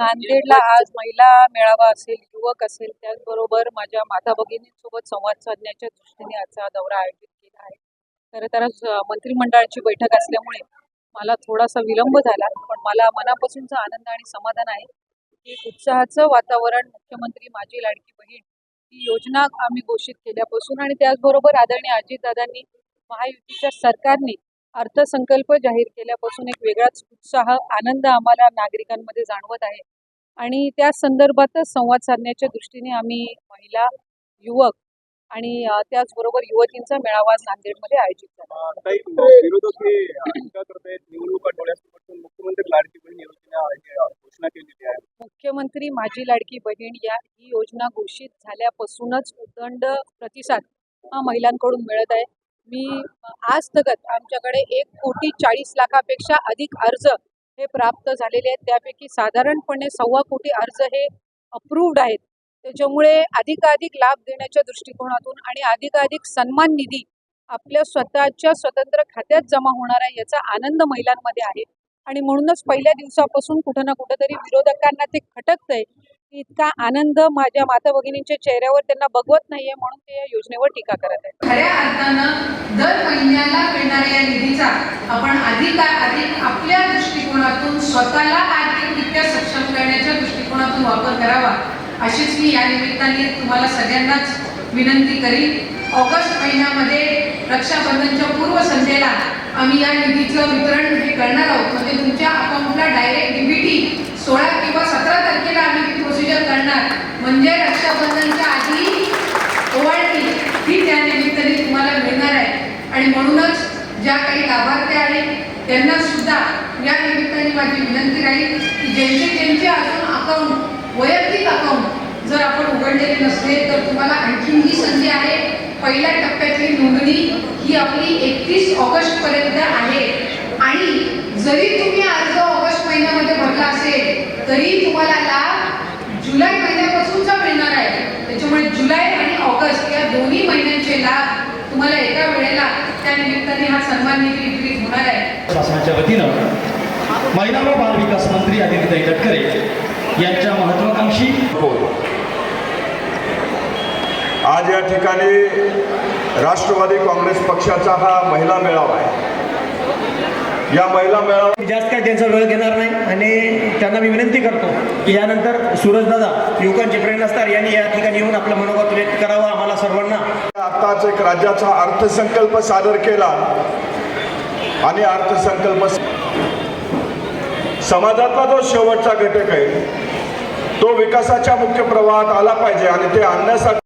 नांदेडला आज महिला मेळावा असेल युवक असेल त्याचबरोबर माझ्या माता भगिनींसोबत संवाद साधण्याच्या दृष्टीने आजचा दौरा आयोजित केला आहे. खरं तर आज मंत्रिमंडळाची बैठक असल्यामुळे मला थोडासा विलंब झाला पण मला मनापासूनचा आनंद आणि समाधान आहे की उत्साहाचं वातावरण मुख्यमंत्री माझी लाडकी बहीण ही योजना आम्ही घोषित केल्यापासून आणि त्याचबरोबर आदरणीय अजितदादांनी महायुतीच्या सरकारने अर्थसंकल्प जाहीर केल्यापासून एक वेगळाच उत्साह आनंद आम्हाला नागरिकांमध्ये जाणवत आहे. आणि त्या संदर्भातच संवाद साधण्याच्या दृष्टीने आम्ही महिला युवक आणि त्याचबरोबर युवतींचा मेळावा नांदेडमध्ये आयोजित मुख्यमंत्री माझी लाडकी बहीण या ही योजना घोषित झाल्यापासूनच उदंड प्रतिसाद हा महिलांकडून मिळत आहे. मी आज तगत आमच्याकडे एक कोटी चाळीस लाखापेक्षा अधिक अर्ज हे प्राप्त झालेले आहेत. त्यापैकी साधारणपणे सव्वा कोटी अर्ज हे अप्रूव्ड आहेत. त्याच्यामुळे अधिकाधिक लाभ देण्याच्या दृष्टिकोनातून आणि अधिकाधिक सन्मान निधी आपल्या स्वतःच्या स्वतंत्र खात्यात जमा होणार आहे याचा आनंद महिलांमध्ये आहे. आणि म्हणूनच पहिल्या दिवसापासून कुठं ना कुठंतरी विरोधकांना ते खटकतंय. इतका आनंद माझ्या माता भगिनींच्या चेहऱ्यावर त्यांना बघवत नाहीये म्हणून ते या योजनेवर टीका करत आहेत. खऱ्या अर्थानं दर महिन्याला मिळणाऱ्या या निधीचा आपण अधिक अधिक आपल्या दृष्टिकोनातून स्वतःला आर्थिकरित्या सक्षम करण्याच्या दृष्टिकोनातून वापर करावा अशीच मी या निमित्ताने तुम्हाला सगळ्यांनाच विनंती करीन. ऑगस्ट महिन्यामध्ये रक्षाबंधनच्या पूर्वसंध्येला आम्ही या निधीचं वितरण हे करणार आहोत. म्हणजे तुमच्या अकाउंटला डायरेक्ट डीबीटी सोळा किंवा सतरा तारखेला आम्ही ती प्रोसिजर करणार म्हणजे रक्षाबंधनच्या आधी ओवाळणी ही त्या निमित्ताने तुम्हाला मिळणार आहे. आणि म्हणूनच ज्या काही लाभार्थी आहेत त्यांना सुद्धा या निमित्ताने माझी विनंती राहील की ज्यांचे ज्यांचे अजून अकाउंट वैयक्तिक अकाउंट जर आपण उघडलेले नसले तर तुम्हाला आणखीन ही संधी आहे. पहिल्या टप्प्यातली नोंदणी ही आपली एकतीस ऑगस्ट पर्यंत आहे. आणि जरी तुम्ही अर्ज ऑगस्ट महिन्यामध्ये भरला असेल तरी तुम्हाला लाभ जुलै महिन्यापासूनचा मिळणार आहे त्याच्यामुळे जुलै आणि ऑगस्ट या दोन्ही महिन्यांचे लाभ तुम्हाला एका वेळेला त्या निमित्ताने हा सन्मान निधी वितरित होणार आहे. शासनाच्या वतीनं महिला व बाल विकास मंत्री आदित्यताई तटकरे यांच्या महत्वाकांक्षी आज या ठिकाणी राष्ट्रवादी काँग्रेस पक्षाचा हा महिला मेळावा आहे. या महिला मेळावा जास्त काय त्यांचा वेळ घेणार नाही आणि त्यांना मी विनंती करतो की यानंतर सूरजदादा युवकांचे प्रेरणास्तार यांनी या ठिकाणी येऊन आपलं मनोगत व्यक्त करावं. आम्हाला सर्वांना आताच एक राज्याचा अर्थसंकल्प सादर केला. आणि अर्थसंकल्प समाजातला जो शेवटचा घटक आहे तो विकासाच्या मुख्य प्रवाहात आला पाहिजे आणि ते आणण्यासाठी